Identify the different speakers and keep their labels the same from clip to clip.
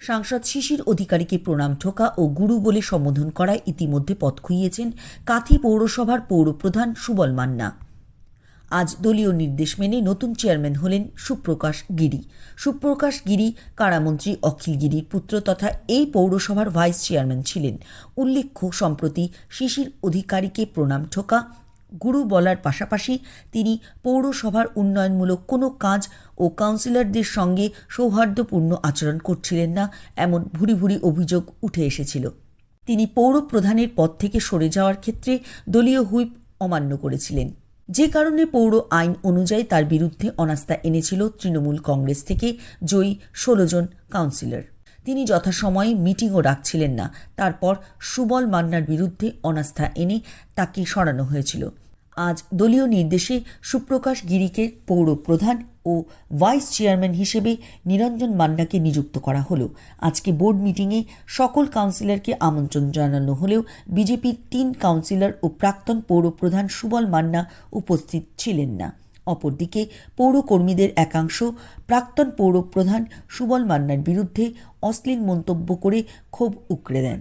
Speaker 1: সাংসদ শিশির অধিকারীকে প্রণাম ঠোকা ও গুরু বলে সম্বোধন করায় ইতিমধ্যে পথ খুইয়েছেন কাথি পৌরসভার পৌরপ্রধান সুবল মান্না। আজ দলীয় নির্দেশ মেনে নতুন চেয়ারম্যান হলেন সুপ্রকাশ গিরি। সুপ্রকাশ গিরি কারামন্ত্রী অখিল গিরির পুত্র তথা এই পৌরসভার ভাইস চেয়ারম্যান ছিলেন। উল্লেখ্য, সম্প্রতি শিশির অধিকারীকে প্রণাম ঠোকা গুরু বলার পাশাপাশি তিনি পৌরসভার উন্নয়নমূলক কোনো কাজ ও কাউন্সিলরদের সঙ্গে সৌহার্দ্যপূর্ণ আচরণ করছিলেন না এমন ভুরি ভুরি অভিযোগ উঠে এসেছিল। তিনি পৌর প্রধানের পদ থেকে সরে যাওয়ার ক্ষেত্রে দলীয় হুইপ অমান্য করেছিলেন। যে কারণে পৌর আইন অনুযায়ী তার বিরুদ্ধে অনাস্থা এনেছিল তৃণমূল কংগ্রেস থেকে জয়ী ষোলো জন কাউন্সিলর। তিনি যথাসময়ে মিটিংও রাখছিলেন না। তারপর সুবল মান্নার বিরুদ্ধে অনাস্থা এনে তাকে সরানো হয়েছিল। আজ দলীয় নির্দেশে সুপ্রকাশ গিরিকে পৌর প্রধান ও ভাইস চেয়ারম্যান হিসেবে নিরঞ্জন মান্নাকে নিযুক্ত করা হলো। আজকে বোর্ড মিটিংয়ে সকল কাউন্সিলরকে আমন্ত্রণ জানানো হলেও বিজেপির তিন কাউন্সিলর ও প্রাক্তন পৌর প্রধান সুবল মান্না উপস্থিত ছিলেন না। অপরদিকে পৌরকর্মীদের একাংশ প্রাক্তন পৌর প্রধান সুবল মান্নার বিরুদ্ধে অশ্লীল মন্তব্য করে ক্ষোভ উকড়ে দেন।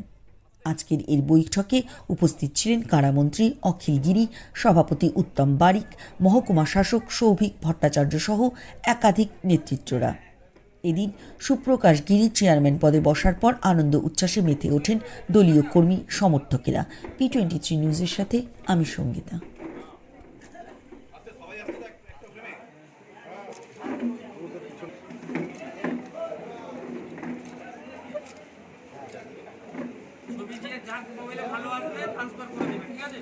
Speaker 1: আজকের এই বৈঠকে উপস্থিত ছিলেন কারামন্ত্রী অখিল গিরি, সভাপতি উত্তম বারিক, মহকুমা শাসক সৌভিক ভট্টাচার্য সহ একাধিক নেতৃত্বরা। এদিন সুপ্রকাশ গিরি চেয়ারম্যান পদে বসার পর আনন্দ উচ্ছ্বাসে মেতে ওঠেন দলীয় কর্মী সমর্থকেরা। পি টোয়েন্টি থ্রি নিউজের সাথে আমি সঙ্গীতা।
Speaker 2: যার মোবাইলে ভালো আসবে ট্রান্সফার করে দেবে ঠিক আছে?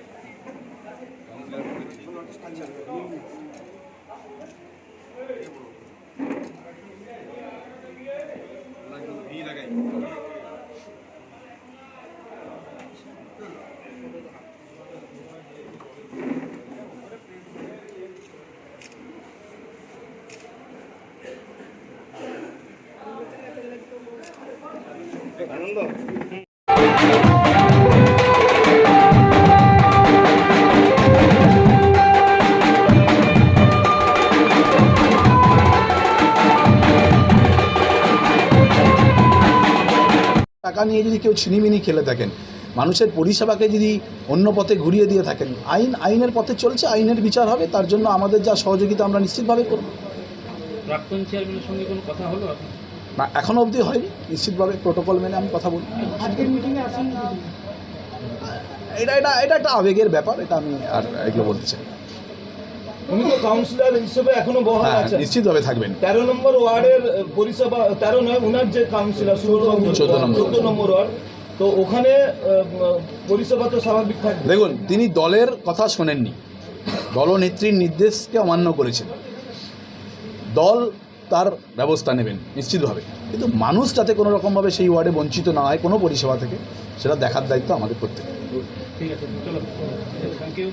Speaker 3: টাকা নিয়ে যদি কেউ ছিনিমিনি খেলে থাকেন মানুষের পরিষেবাকে যদি অন্য পথে ঘুরিয়ে দিয়ে থাকেন আইন আইনের পথে চলছে আইনের বিচার হবে তার জন্য আমাদের যা সহযোগিতা আমরা নিশ্চিতভাবে করব।
Speaker 2: প্রাক্তন চেয়ারম্যানের সঙ্গে কোনো কথা হলো
Speaker 3: না এখনও অবধি হয়নি নিশ্চিতভাবে প্রোটোকল মেনে আমি কথা বলি
Speaker 2: আজকের মিটিংয়ে আসেন
Speaker 3: এটা এটা এটা একটা আবেগের ব্যাপার এটা আমি আর এগুলো বলতে চাই না।
Speaker 4: উনি তো কাউন্সিলর হিসেবে এখনও বহাল
Speaker 3: হ্যাঁ
Speaker 4: আছেন।
Speaker 3: নিশ্চিতভাবে থাকবেন।
Speaker 4: তেরো নম্বর ওয়ার্ডের পরিষেবা তেরো নয় উনার যে কাউন্সিলর
Speaker 3: চোদ্দ নম্বর।
Speaker 4: চোদ্দ নম্বর ওয়ার্ড তো ওখানে পরিষেবা তো স্বাভাবিক থাকবে।
Speaker 3: দেখুন তিনি দলের কথা শোনেননি। দলনেত্রীর নির্দেশকে অমান্য করেছেন। দল তার ব্যবস্থা নেবেন নিশ্চিতভাবে কিন্তু মানুষ যাতে কোনো রকমভাবে সেই ওয়ার্ডে বঞ্চিত না হয় কোনো পরিষেবা থেকে সেটা দেখার দায়িত্ব আমাদের প্রত্যেকের।
Speaker 2: ঠিক আছে চলো। Thank you